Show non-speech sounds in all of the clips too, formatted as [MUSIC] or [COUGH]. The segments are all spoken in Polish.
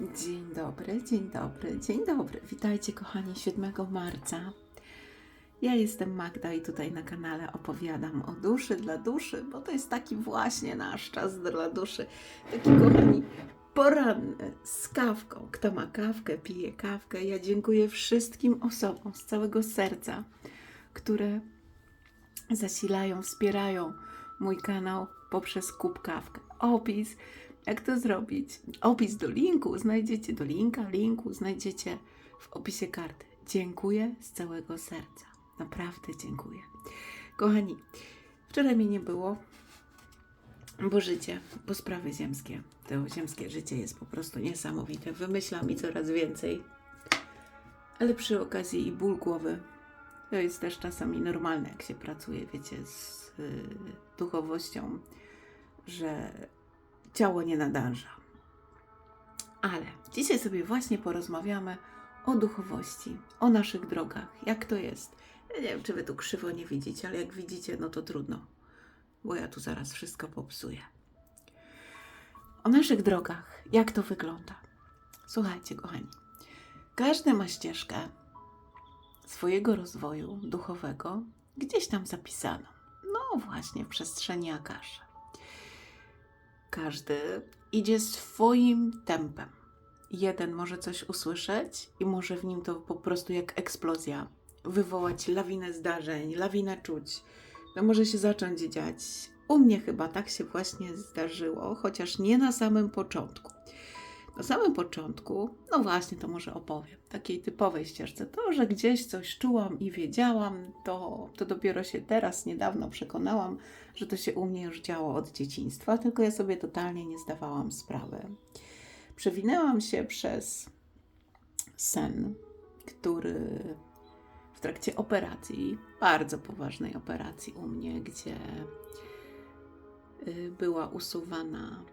Dzień dobry, dzień dobry, dzień dobry. Witajcie kochani 7 marca. Ja jestem Magda i tutaj na kanale opowiadam o duszy dla duszy, bo to jest taki właśnie nasz czas dla duszy. Taki kochani poranny z kawką. Kto ma kawkę, pije kawkę. Ja dziękuję wszystkim osobom z całego serca, które zasilają, wspierają mój kanał poprzez kup kawkę. Opis, jak to zrobić? Opis do linku znajdziecie, do linka, linku znajdziecie w opisie karty. Dziękuję z całego serca. Naprawdę dziękuję. Kochani, wczoraj mnie nie było, bo życie, bo sprawy ziemskie, to ziemskie życie jest po prostu niesamowite. Wymyśla mi coraz więcej, ale przy okazji i ból głowy to jest też czasami normalne, jak się pracuje, wiecie, z y, duchowością, że ciało nie nadąża. Ale dzisiaj sobie właśnie porozmawiamy o duchowości, o naszych drogach, jak to jest. Ja nie wiem, czy wy tu krzywo nie widzicie, ale jak widzicie, no to trudno, bo ja tu zaraz wszystko popsuję. O naszych drogach, jak to wygląda. Słuchajcie, kochani, każdy ma ścieżkę swojego rozwoju duchowego gdzieś tam zapisaną. No właśnie, w przestrzeni Akasza. Każdy idzie swoim tempem. Jeden może coś usłyszeć i może w nim to po prostu jak eksplozja wywołać lawinę zdarzeń, lawinę czuć. To może się zacząć dziać. U mnie chyba tak się właśnie zdarzyło, chociaż nie na samym początku. Na samym początku, no właśnie, to może opowiem, takiej typowej ścieżce. To, że gdzieś coś czułam i wiedziałam, to, to dopiero się teraz, niedawno przekonałam, że to się u mnie już działo od dzieciństwa, tylko ja sobie totalnie nie zdawałam sprawy. Przewinęłam się przez sen, który w trakcie operacji, bardzo poważnej operacji u mnie, gdzie y, była usuwana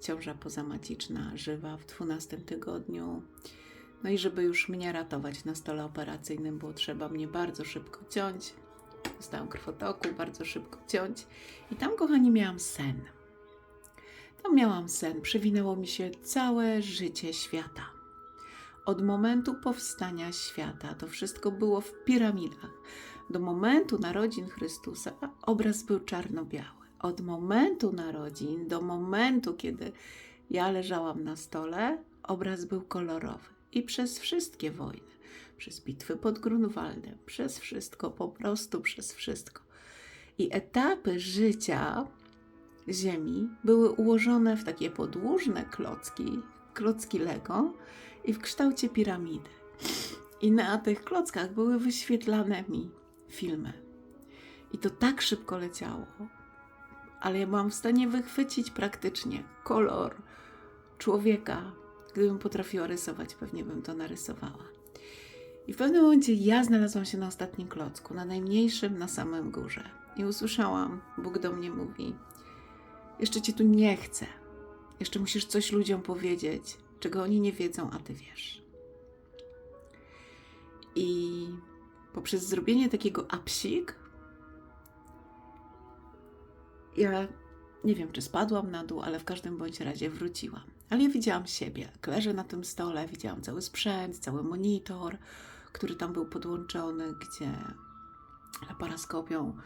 ciąża pozamaciczna, żywa w 12 tygodniu. No i żeby już mnie ratować na stole operacyjnym, było trzeba mnie bardzo szybko ciąć. Dostałam krwotoku, bardzo szybko ciąć. I tam, kochani, miałam sen. Tam miałam sen. Przewinęło mi się całe życie świata. Od momentu powstania świata to wszystko było w piramidach. Do momentu narodzin Chrystusa obraz był czarno-biały. Od momentu narodzin do momentu, kiedy ja leżałam na stole, obraz był kolorowy. I przez wszystkie wojny, przez bitwy pod Grunwaldem, przez wszystko, po prostu przez wszystko. I etapy życia Ziemi były ułożone w takie podłużne klocki, klocki Lego i w kształcie piramidy. I na tych klockach były wyświetlane mi filmy. I to tak szybko leciało, ale ja byłam w stanie wychwycić praktycznie kolor człowieka. Gdybym potrafiła rysować, pewnie bym to narysowała. I w pewnym momencie ja znalazłam się na ostatnim klocku, na najmniejszym, na samym górze. I usłyszałam, Bóg do mnie mówi: Jeszcze cię tu nie chcę. Jeszcze musisz coś ludziom powiedzieć, czego oni nie wiedzą, a ty wiesz. I poprzez zrobienie takiego apsik, ja nie wiem, czy spadłam na dół, ale w każdym bądź razie wróciłam. Ale ja widziałam siebie, leżę na tym stole, widziałam cały sprzęt, cały monitor, który tam był podłączony, gdzie laparoskopią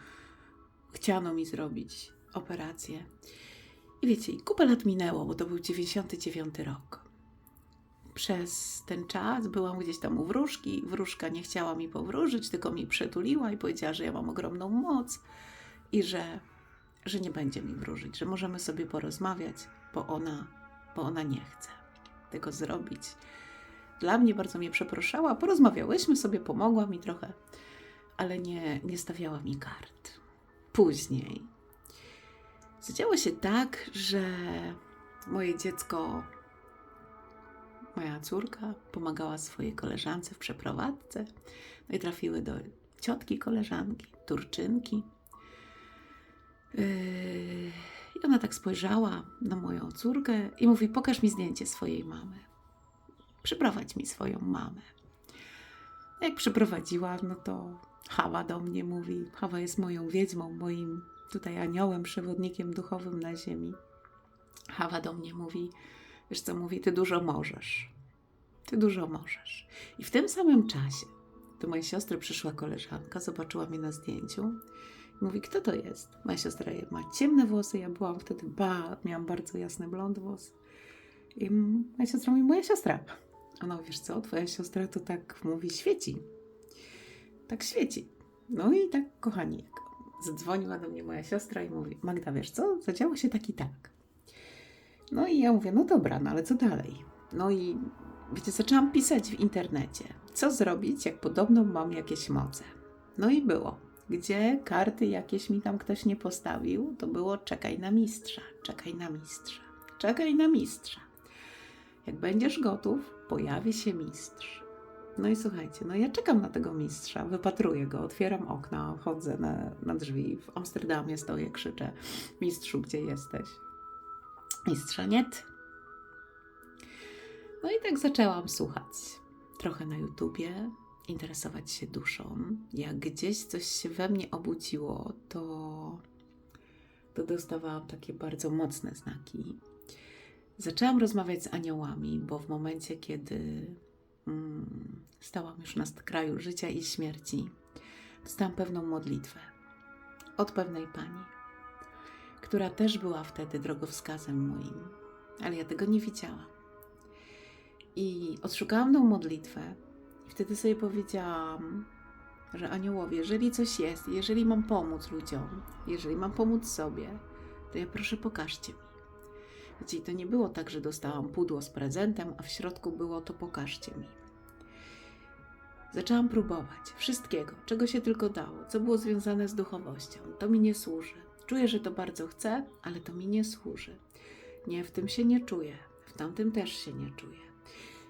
chciano mi zrobić operację. I wiecie, kupę lat minęło, bo to był 99 rok. Przez ten czas byłam gdzieś tam u wróżki. Wróżka nie chciała mi powróżyć, tylko mi przytuliła i powiedziała, że ja mam ogromną moc i że że nie będzie mi wróżyć, że możemy sobie porozmawiać, bo ona, bo ona nie chce tego zrobić. Dla mnie bardzo mnie przeproszała, porozmawiałyśmy sobie, pomogła mi trochę, ale nie, nie stawiała mi kart. Później zadziało się tak, że moje dziecko, moja córka pomagała swojej koleżance w przeprowadzce, no i trafiły do ciotki koleżanki, Turczynki. Yy, I ona tak spojrzała na moją córkę i mówi: Pokaż mi zdjęcie swojej mamy. Przyprowadź mi swoją mamę. Jak przyprowadziła, no to Hawa do mnie mówi: Hawa jest moją wiedźmą, moim tutaj aniołem, przewodnikiem duchowym na ziemi. Hawa do mnie mówi: Wiesz co mówi, ty dużo możesz. Ty dużo możesz. I w tym samym czasie do mojej siostry przyszła koleżanka, zobaczyła mnie na zdjęciu mówi, kto to jest? Moja siostra ma ciemne włosy, ja byłam wtedy, ba, miałam bardzo jasny blond włos. I moja siostra mówi, moja siostra. Ona mówi, wiesz co, twoja siostra to tak mówi, świeci. Tak świeci. No i tak, kochani, zadzwoniła do mnie moja siostra i mówi, Magda, wiesz co, zadziało się tak i tak. No i ja mówię, no dobra, no ale co dalej? No i wiecie, zaczęłam pisać w internecie, co zrobić, jak podobno mam jakieś moce. No i było. Gdzie karty jakieś mi tam ktoś nie postawił, to było czekaj na mistrza, czekaj na mistrza, czekaj na mistrza. Jak będziesz gotów, pojawi się mistrz. No i słuchajcie, no ja czekam na tego mistrza, wypatruję go, otwieram okna, chodzę na, na drzwi, w Amsterdamie stoję, krzyczę, mistrzu, gdzie jesteś? Mistrza nie. No i tak zaczęłam słuchać. Trochę na YouTubie, interesować się duszą. Jak gdzieś coś się we mnie obudziło, to, to dostawałam takie bardzo mocne znaki. Zaczęłam rozmawiać z aniołami, bo w momencie, kiedy mm, stałam już na kraju życia i śmierci, dostałam pewną modlitwę od pewnej pani, która też była wtedy drogowskazem moim, ale ja tego nie widziałam. I odszukałam tą modlitwę, i wtedy sobie powiedziałam, że aniołowie, jeżeli coś jest, jeżeli mam pomóc ludziom, jeżeli mam pomóc sobie, to ja proszę pokażcie mi. Wiecie, to nie było tak, że dostałam pudło z prezentem, a w środku było to pokażcie mi. Zaczęłam próbować wszystkiego, czego się tylko dało, co było związane z duchowością. To mi nie służy. Czuję, że to bardzo chcę, ale to mi nie służy. Nie, w tym się nie czuję, w tamtym też się nie czuję.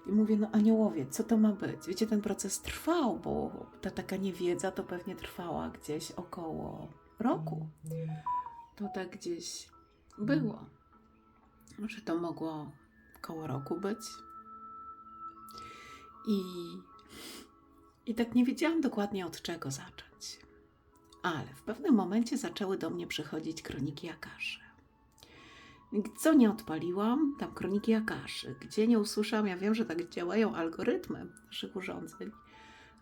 I mówię, no aniołowie, co to ma być? Wiecie, ten proces trwał, bo ta taka niewiedza to pewnie trwała gdzieś około roku. To tak gdzieś było. Może to mogło koło roku być. I, I tak nie wiedziałam dokładnie od czego zacząć. Ale w pewnym momencie zaczęły do mnie przychodzić kroniki Akaszy. Co nie odpaliłam, tam kroniki Akaszy. Gdzie nie usłyszałam, ja wiem, że tak działają algorytmy naszych urządzeń,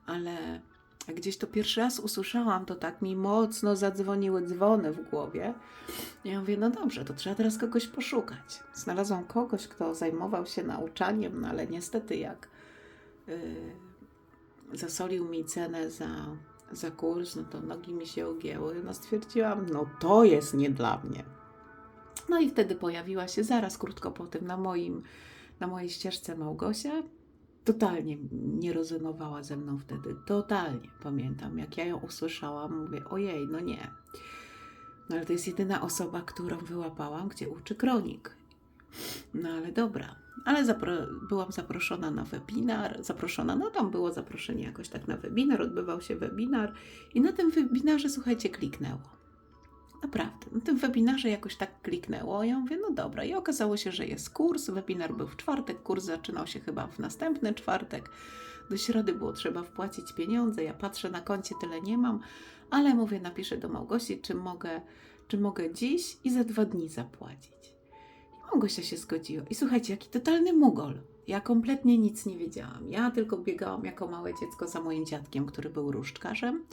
ale gdzieś to pierwszy raz usłyszałam, to tak mi mocno zadzwoniły dzwony w głowie. Ja mówię, no dobrze, to trzeba teraz kogoś poszukać. Znalazłam kogoś, kto zajmował się nauczaniem, no ale niestety jak yy, zasolił mi cenę za, za kurs, no to nogi mi się ogięły. No stwierdziłam, no to jest nie dla mnie. No i wtedy pojawiła się zaraz krótko po tym na moim, na mojej ścieżce Małgosia. Totalnie nie rezonowała ze mną wtedy. Totalnie. Pamiętam, jak ja ją usłyszałam, mówię, ojej, no nie. No ale to jest jedyna osoba, którą wyłapałam, gdzie uczy kronik. No ale dobra. Ale zapro- byłam zaproszona na webinar, zaproszona, no tam było zaproszenie jakoś tak na webinar, odbywał się webinar i na tym webinarze, słuchajcie, kliknęło. Naprawdę, na tym webinarze jakoś tak kliknęło. Ja mówię, no dobra. I okazało się, że jest kurs. Webinar był w czwartek, kurs zaczynał się chyba w następny czwartek. Do środy było trzeba wpłacić pieniądze. Ja patrzę na koncie, tyle nie mam, ale mówię, napiszę do Małgosi, czy mogę, czy mogę dziś i za dwa dni zapłacić. I Małgosia się zgodziła. I słuchajcie, jaki totalny mugol. Ja kompletnie nic nie wiedziałam. Ja tylko biegałam jako małe dziecko za moim dziadkiem, który był różdżkarzem.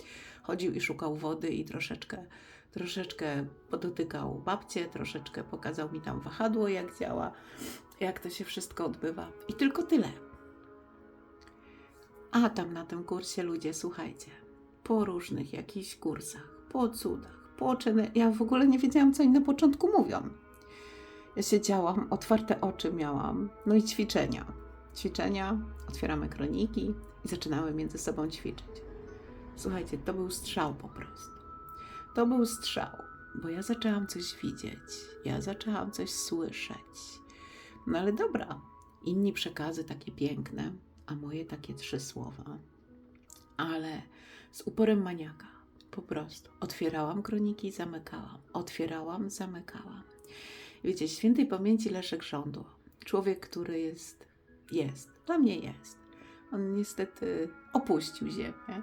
Chodził i szukał wody i troszeczkę troszeczkę podotykał babcię, troszeczkę pokazał mi tam wahadło, jak działa, jak to się wszystko odbywa. I tylko tyle. A tam na tym kursie ludzie, słuchajcie, po różnych jakichś kursach, po cudach, po czyny. Ja w ogóle nie wiedziałam, co oni na początku mówią. Ja siedziałam, otwarte oczy miałam, no i ćwiczenia. Ćwiczenia, otwieramy kroniki i zaczynamy między sobą ćwiczyć. Słuchajcie, to był strzał po prostu. To był strzał, bo ja zaczęłam coś widzieć, ja zaczęłam coś słyszeć. No ale dobra, inni przekazy takie piękne, a moje takie trzy słowa. Ale z uporem maniaka, po prostu. Otwierałam kroniki i zamykałam. Otwierałam, zamykałam. Wiecie, świętej pamięci Leszek Żądło. Człowiek, który jest, jest, dla mnie jest. On niestety opuścił ziemię.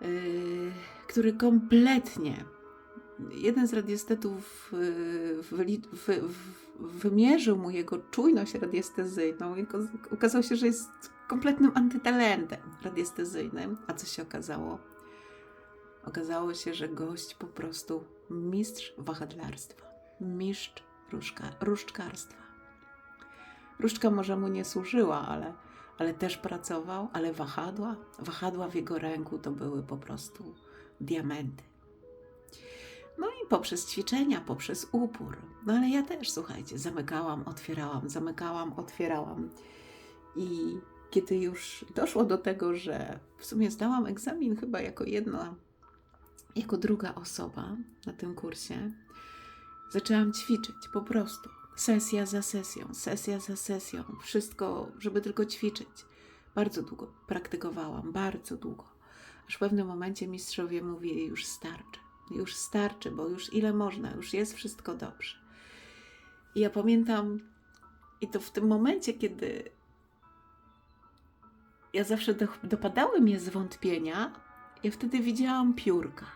Yy, który kompletnie jeden z radiestetów y, wymierzył mu jego czujność radiestezyjną i okazało się, że jest kompletnym antytalentem radiestezyjnym. A co się okazało? Okazało się, że gość po prostu mistrz wahadlarstwa, mistrz różka, różdżkarstwa. Różdżka może mu nie służyła, ale, ale też pracował, ale wahadła, wahadła w jego ręku to były po prostu diamenty. No i poprzez ćwiczenia, poprzez upór. No ale ja też, słuchajcie, zamykałam, otwierałam, zamykałam, otwierałam. I kiedy już doszło do tego, że w sumie zdałam egzamin chyba jako jedna, jako druga osoba na tym kursie, zaczęłam ćwiczyć po prostu. Sesja za sesją, sesja za sesją, wszystko, żeby tylko ćwiczyć. Bardzo długo praktykowałam, bardzo długo. Aż w pewnym momencie mistrzowie mówili: Już starczy, już starczy, bo już ile można, już jest wszystko dobrze. I ja pamiętam, i to w tym momencie, kiedy ja zawsze do, dopadały mnie zwątpienia, ja wtedy widziałam piórka.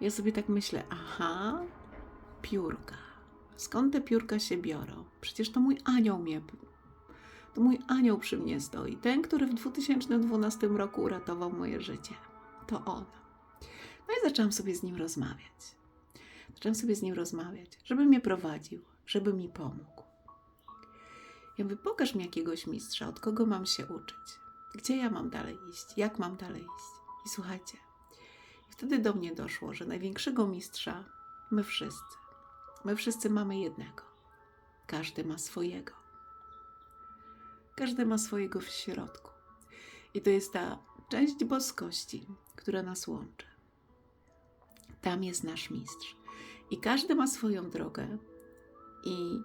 Ja sobie tak myślę, aha, piórka. Skąd te piórka się biorą? Przecież to mój anioł mnie, mój anioł przy mnie stoi. Ten, który w 2012 roku uratował moje życie. To on. No i zaczęłam sobie z nim rozmawiać. Zaczęłam sobie z nim rozmawiać, żeby mnie prowadził, żeby mi pomógł. Ja mówię, pokaż mi jakiegoś mistrza, od kogo mam się uczyć, gdzie ja mam dalej iść, jak mam dalej iść. I słuchajcie, wtedy do mnie doszło, że największego mistrza my wszyscy. My wszyscy mamy jednego. Każdy ma swojego. Każdy ma swojego w środku. I to jest ta część boskości, która nas łączy. Tam jest nasz mistrz. I każdy ma swoją drogę. I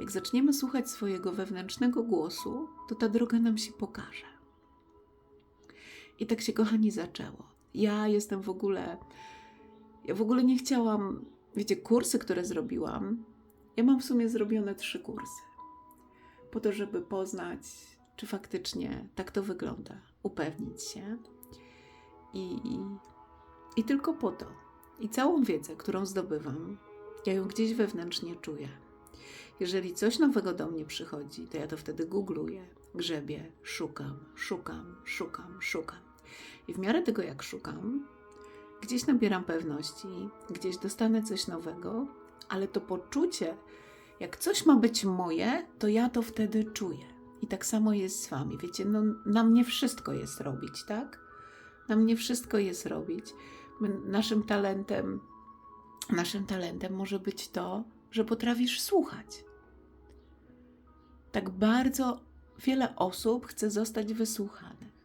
jak zaczniemy słuchać swojego wewnętrznego głosu, to ta droga nam się pokaże. I tak się, kochani, zaczęło. Ja jestem w ogóle. Ja w ogóle nie chciałam. Wiecie, kursy, które zrobiłam, ja mam w sumie zrobione trzy kursy. Po to, żeby poznać, czy faktycznie tak to wygląda, upewnić się. I, i, i tylko po to. I całą wiedzę, którą zdobywam, ja ją gdzieś wewnętrznie czuję. Jeżeli coś nowego do mnie przychodzi, to ja to wtedy googluję, grzebię, szukam, szukam, szukam, szukam. I w miarę tego, jak szukam, gdzieś nabieram pewności, gdzieś dostanę coś nowego, ale to poczucie, jak coś ma być moje, to ja to wtedy czuję. I tak samo jest z wami. Wiecie, no, na mnie wszystko jest robić, tak? Na mnie wszystko jest robić. My, naszym talentem, naszym talentem może być to, że potrafisz słuchać. Tak bardzo wiele osób chce zostać wysłuchanych.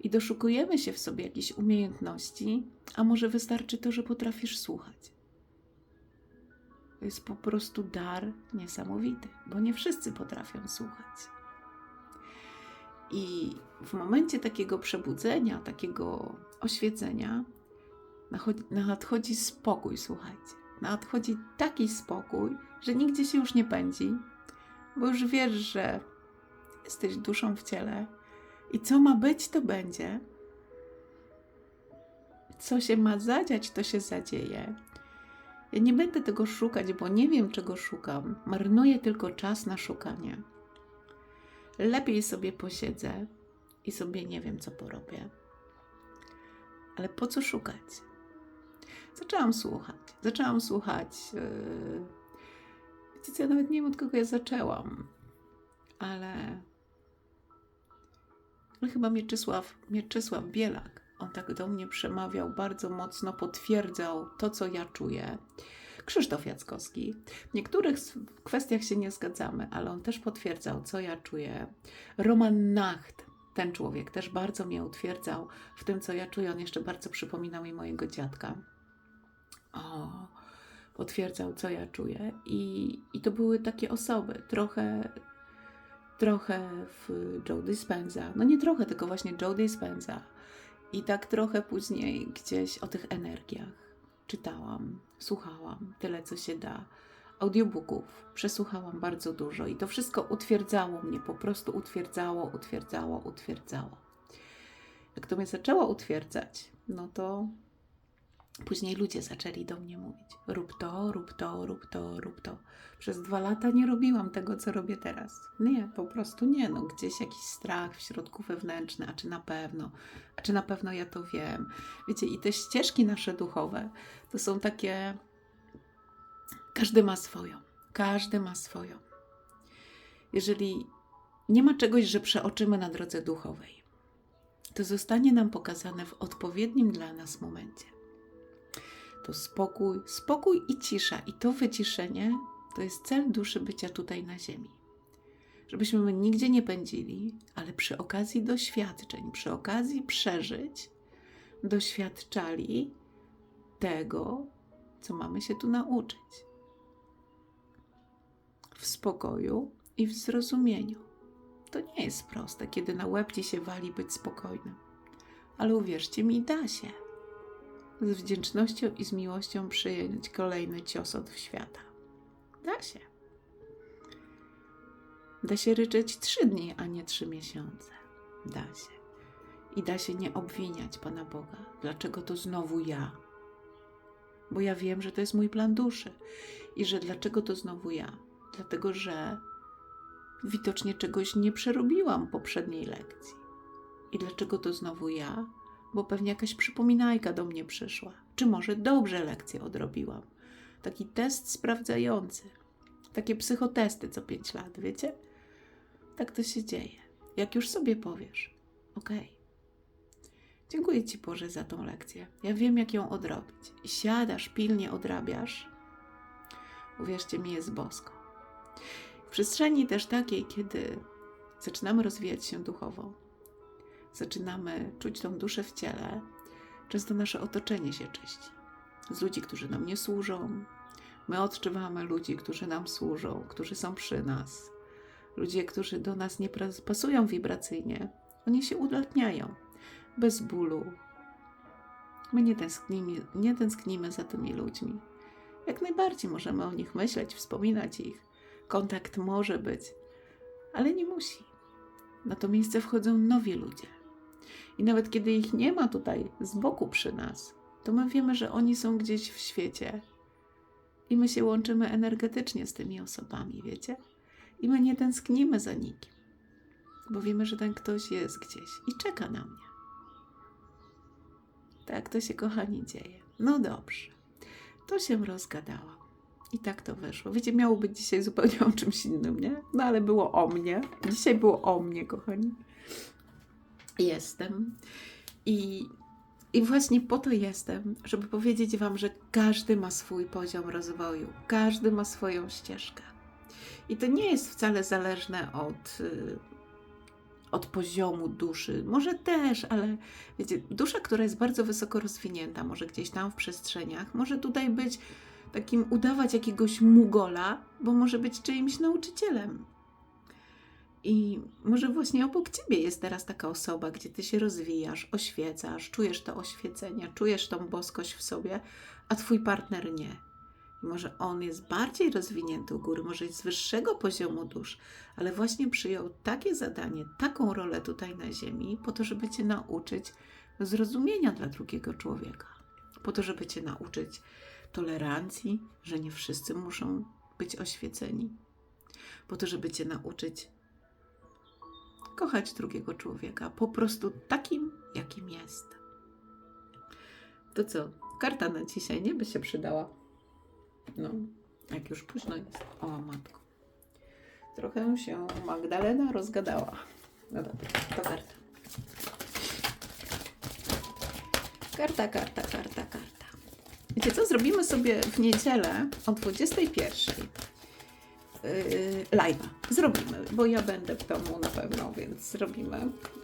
I doszukujemy się w sobie jakichś umiejętności, a może wystarczy to, że potrafisz słuchać. To jest po prostu dar niesamowity, bo nie wszyscy potrafią słuchać. I w momencie takiego przebudzenia, takiego oświecenia, nadchodzi spokój, słuchajcie. Nadchodzi taki spokój, że nigdzie się już nie pędzi, bo już wiesz, że jesteś duszą w ciele i co ma być, to będzie. Co się ma zadziać, to się zadzieje. Ja nie będę tego szukać, bo nie wiem, czego szukam. Marnuję tylko czas na szukanie. Lepiej sobie posiedzę i sobie nie wiem, co porobię. Ale po co szukać? Zaczęłam słuchać. Zaczęłam słuchać. Yy... Ja nawet nie wiem, od kogo ja zaczęłam. Ale... Ale chyba Mieczysław, Mieczysław Bielak, on tak do mnie przemawiał, bardzo mocno potwierdzał to, co ja czuję. Krzysztof Jackowski. W niektórych kwestiach się nie zgadzamy, ale on też potwierdzał, co ja czuję. Roman Nacht, ten człowiek, też bardzo mnie utwierdzał w tym, co ja czuję. On jeszcze bardzo przypominał mi mojego dziadka. O, potwierdzał, co ja czuję. I, i to były takie osoby, trochę, trochę w Joe Dispenza. No nie trochę, tylko właśnie Joe Dispenza. I tak trochę później gdzieś o tych energiach czytałam, słuchałam tyle, co się da. Audiobooków przesłuchałam bardzo dużo i to wszystko utwierdzało mnie, po prostu utwierdzało, utwierdzało, utwierdzało. Jak to mnie zaczęło utwierdzać, no to Później ludzie zaczęli do mnie mówić: rób to, rób to, rób to, rób to. Przez dwa lata nie robiłam tego, co robię teraz. Nie, po prostu nie. No, gdzieś jakiś strach w środku wewnętrzny, a czy na pewno, a czy na pewno ja to wiem. Wiecie, i te ścieżki nasze duchowe to są takie. Każdy ma swoją. Każdy ma swoją. Jeżeli nie ma czegoś, że przeoczymy na drodze duchowej, to zostanie nam pokazane w odpowiednim dla nas momencie. To spokój, spokój i cisza. I to wyciszenie to jest cel duszy bycia tutaj na Ziemi. Żebyśmy my nigdzie nie pędzili, ale przy okazji doświadczeń, przy okazji przeżyć, doświadczali tego, co mamy się tu nauczyć. W spokoju i w zrozumieniu. To nie jest proste, kiedy na łeb ci się wali być spokojnym. Ale uwierzcie mi, da się. Z wdzięcznością i z miłością przyjąć kolejny cios od świata. Da się. Da się ryczeć trzy dni, a nie trzy miesiące. Da się. I da się nie obwiniać Pana Boga. Dlaczego to znowu ja? Bo ja wiem, że to jest mój plan duszy. I że dlaczego to znowu ja? Dlatego, że widocznie czegoś nie przerobiłam poprzedniej lekcji. I dlaczego to znowu ja? Bo pewnie jakaś przypominajka do mnie przyszła. Czy może dobrze lekcję odrobiłam? Taki test sprawdzający. Takie psychotesty co pięć lat, wiecie? Tak to się dzieje. Jak już sobie powiesz, okej. Dziękuję Ci Boże za tą lekcję. Ja wiem, jak ją odrobić. I siadasz, pilnie odrabiasz. Uwierzcie mi, jest bosko. W przestrzeni też takiej, kiedy zaczynamy rozwijać się duchowo, zaczynamy czuć tą duszę w ciele, często nasze otoczenie się czyści. Z ludzi, którzy nam nie służą. My odczuwamy ludzi, którzy nam służą, którzy są przy nas. Ludzie, którzy do nas nie pasują wibracyjnie, oni się ulatniają bez bólu. My nie tęsknimy, nie tęsknimy za tymi ludźmi. Jak najbardziej możemy o nich myśleć, wspominać ich. Kontakt może być, ale nie musi. Na to miejsce wchodzą nowi ludzie. I nawet kiedy ich nie ma tutaj z boku przy nas, to my wiemy, że oni są gdzieś w świecie. I my się łączymy energetycznie z tymi osobami, wiecie? I my nie tęsknimy za nikim, bo wiemy, że ten ktoś jest gdzieś i czeka na mnie. Tak to się, kochani, dzieje. No dobrze. To się rozgadałam. I tak to wyszło. Wiecie, miało być dzisiaj zupełnie o czymś innym, nie? No ale było o mnie. Dzisiaj było o mnie, kochani. Jestem. I, I właśnie po to jestem, żeby powiedzieć Wam, że każdy ma swój poziom rozwoju, każdy ma swoją ścieżkę. I to nie jest wcale zależne od, y, od poziomu duszy. Może też, ale wiecie, dusza, która jest bardzo wysoko rozwinięta, może gdzieś tam w przestrzeniach, może tutaj być takim, udawać jakiegoś mugola, bo może być czyimś nauczycielem. I może właśnie obok ciebie jest teraz taka osoba, gdzie ty się rozwijasz, oświecasz, czujesz to oświecenie, czujesz tą boskość w sobie, a twój partner nie. I może on jest bardziej rozwinięty u góry, może jest z wyższego poziomu dusz, ale właśnie przyjął takie zadanie, taką rolę tutaj na Ziemi, po to, żeby cię nauczyć zrozumienia dla drugiego człowieka, po to, żeby cię nauczyć tolerancji, że nie wszyscy muszą być oświeceni, po to, żeby cię nauczyć kochać drugiego człowieka, po prostu takim, jakim jest. To co? Karta na dzisiaj nie by się przydała. No, jak już późno jest. O, matko. Trochę się Magdalena rozgadała. No dobra, to karta. Karta, karta, karta, karta. Wiecie co? Zrobimy sobie w niedzielę o 21 yy, live'a. Zrobimy, bo ja będę w domu na pewno, więc zrobimy.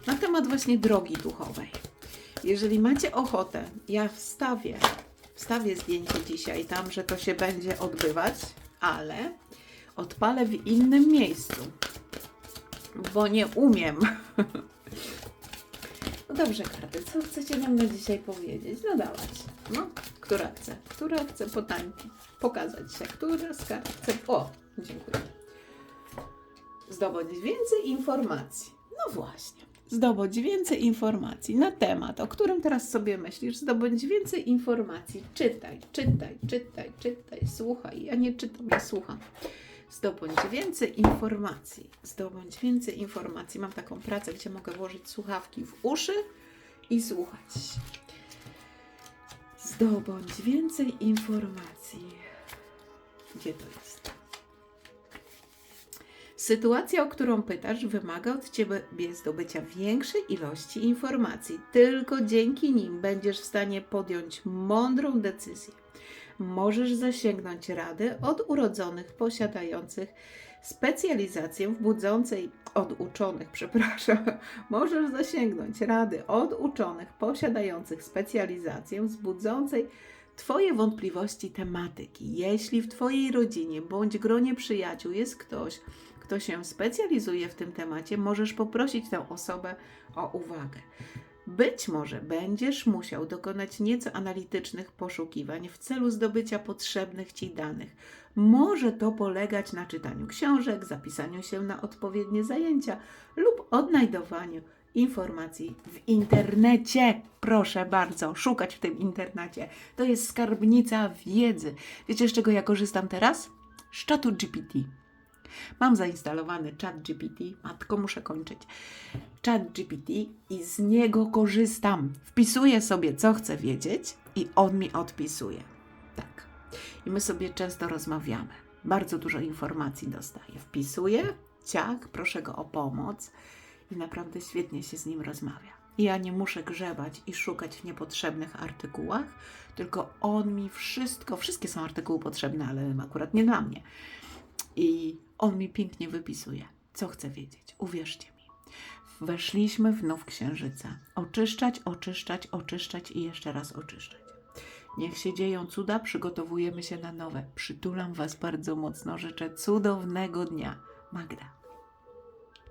Na temat właśnie drogi duchowej. Jeżeli macie ochotę, ja wstawię, wstawię zdjęcie dzisiaj tam, że to się będzie odbywać, ale odpalę w innym miejscu, bo nie umiem. [LAUGHS] No dobrze, karty, co chcecie nam na dzisiaj powiedzieć? No dawać. No, która chce? Która chce potańczyć? Pokazać się? Która z kart chce? O, dziękuję. Zdobyć więcej informacji. No właśnie. zdobądź więcej informacji na temat, o którym teraz sobie myślisz, zdobądź więcej informacji. Czytaj, czytaj, czytaj, czytaj, słuchaj. Ja nie czytam, ja słucham. Zdobądź więcej informacji. Zdobądź więcej informacji. Mam taką pracę, gdzie mogę włożyć słuchawki w uszy i słuchać. Zdobądź więcej informacji. Gdzie to jest? Sytuacja, o którą pytasz, wymaga od ciebie zdobycia większej ilości informacji. Tylko dzięki nim będziesz w stanie podjąć mądrą decyzję. Możesz zasięgnąć rady od urodzonych posiadających specjalizację w budzącej od uczonych, [LAUGHS] przepraszam, możesz zasięgnąć rady od uczonych posiadających specjalizację wzbudzącej Twoje wątpliwości tematyki. Jeśli w Twojej rodzinie bądź gronie przyjaciół jest ktoś, kto się specjalizuje w tym temacie, możesz poprosić tę osobę o uwagę. Być może będziesz musiał dokonać nieco analitycznych poszukiwań w celu zdobycia potrzebnych Ci danych. Może to polegać na czytaniu książek, zapisaniu się na odpowiednie zajęcia lub odnajdowaniu informacji w internecie. Proszę bardzo, szukać w tym internecie. To jest skarbnica wiedzy. Wiecie, z czego ja korzystam teraz? Z GPT. Mam zainstalowany chat GPT, matko muszę kończyć. Chat GPT i z niego korzystam. Wpisuję sobie, co chcę wiedzieć i on mi odpisuje. Tak. I my sobie często rozmawiamy. Bardzo dużo informacji dostaję. Wpisuję, ciach, proszę go o pomoc i naprawdę świetnie się z nim rozmawia. Ja nie muszę grzebać i szukać w niepotrzebnych artykułach, tylko on mi wszystko, wszystkie są artykuły potrzebne, ale akurat nie dla mnie. I on mi pięknie wypisuje, co chcę wiedzieć. Uwierzcie mi. Weszliśmy w nów księżyca. Oczyszczać, oczyszczać, oczyszczać i jeszcze raz oczyszczać. Niech się dzieją cuda, przygotowujemy się na nowe. Przytulam Was bardzo mocno, życzę cudownego dnia. Magda.